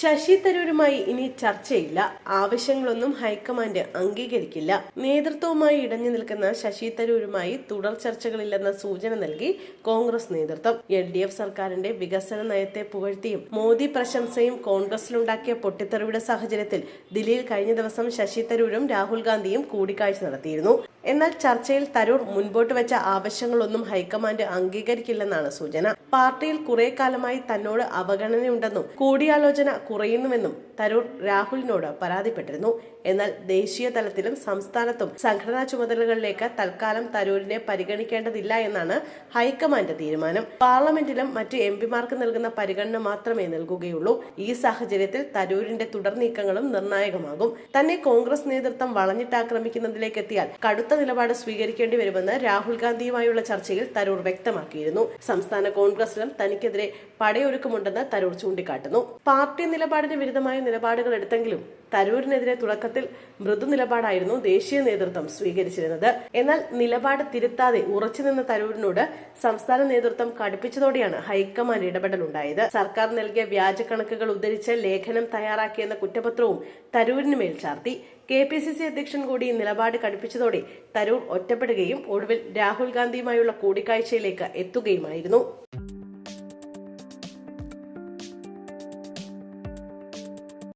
ശശി തരൂരുമായി ഇനി ചർച്ചയില്ല. ആവശ്യങ്ങളൊന്നും ഹൈക്കമാൻഡ് അംഗീകരിക്കില്ല. നേതൃത്വവുമായി ഇടഞ്ഞു നിൽക്കുന്ന ശശി തരൂരുമായി തുടർ ചർച്ചകളില്ലെന്ന സൂചന നൽകി കോൺഗ്രസ് നേതൃത്വം. എൽ ഡി എഫ് സർക്കാരിന്റെ വികസന നയത്തെ പുകഴ്ത്തിയും മോദി പ്രശംസയും കോൺഗ്രസിലുണ്ടാക്കിയ പൊട്ടിത്തെറിയുടെ സാഹചര്യത്തിൽ ദില്ലിയിൽ കഴിഞ്ഞ ദിവസം ശശി തരൂരും രാഹുൽ ഗാന്ധിയും കൂടിക്കാഴ്ച നടത്തിയിരുന്നു. എന്നാൽ ചർച്ചയിൽ തരൂർ മുൻപോട്ട് വെച്ച ആവശ്യങ്ങളൊന്നും ഹൈക്കമാൻഡ് അംഗീകരിക്കില്ലെന്നാണ് സൂചന. പാർട്ടിയിൽ കുറെ കാലമായി തന്നോട് അവഗണനയുണ്ടെന്നും കൂടിയാലോചന കുറയുന്നുവെന്നും തരൂർ രാഹുലിനോട് പരാതിപ്പെട്ടിരുന്നു. എന്നാൽ ദേശീയ തലത്തിലും സംസ്ഥാനത്തും സംഘടനാ ചുമതലകളിലേക്ക് തൽക്കാലം തരൂരിനെ പരിഗണിക്കേണ്ടതില്ല എന്നാണ് ഹൈക്കമാൻഡ് തീരുമാനം. പാർലമെന്റിലും മറ്റ് എം പിമാർക്ക് നൽകുന്ന പരിഗണന മാത്രമേ നൽകുകയുള്ളൂ. ഈ സാഹചര്യത്തിൽ തരൂരിന്റെ തുടർ നീക്കങ്ങളും നിർണായകമാകും. തന്നെ കോൺഗ്രസ് നേതൃത്വം വളഞ്ഞിട്ടാക്രമിക്കുന്നതിലേക്ക് എത്തിയാൽ കടുത്ത നിലപാട് സ്വീകരിക്കേണ്ടി വരുമെന്ന് രാഹുൽ ഗാന്ധിയുമായുള്ള ചർച്ചയിൽ തരൂർ വ്യക്തമാക്കിയിരുന്നു. സംസ്ഥാന കോൺഗ്രസിലും തനിക്കെതിരെ പടയൊരുക്കമുണ്ടെന്ന് തരൂർ ചൂണ്ടിക്കാട്ടുന്നു. പാർട്ടി നിലപാടിന് വിരുദ്ധമായ നിലപാടുകൾ എടുത്തെങ്കിലും തരൂരിനെതിരെ തുടക്കത്തിൽ മൃദു നിലപാടായിരുന്നു ദേശീയ നേതൃത്വം സ്വീകരിച്ചിരുന്നത്. എന്നാൽ നിലപാട് തിരുത്താതെ ഉറച്ചുനിന്ന തരൂരിനോട് സംസ്ഥാന നേതൃത്വം കടുപ്പിച്ചതോടെയാണ് ഹൈക്കമാൻഡ് ഇടപെടലുണ്ടായത്. സർക്കാർ നൽകിയ വ്യാജ കണക്കുകൾ ഉദ്ധരിച്ച് ലേഖനം തയ്യാറാക്കിയെന്ന കുറ്റപത്രവും തരൂരിന് മേൽ ചാർത്തി. കെ പി സി സി അധ്യക്ഷൻ കൂടി നിലപാട് കടുപ്പിച്ചതോടെ തരൂർ ഒറ്റപ്പെടുകയും ഒടുവിൽ രാഹുൽ ഗാന്ധിയുമായുള്ള കൂടിക്കാഴ്ചയിലേക്ക് എത്തുകയുമായിരുന്നു.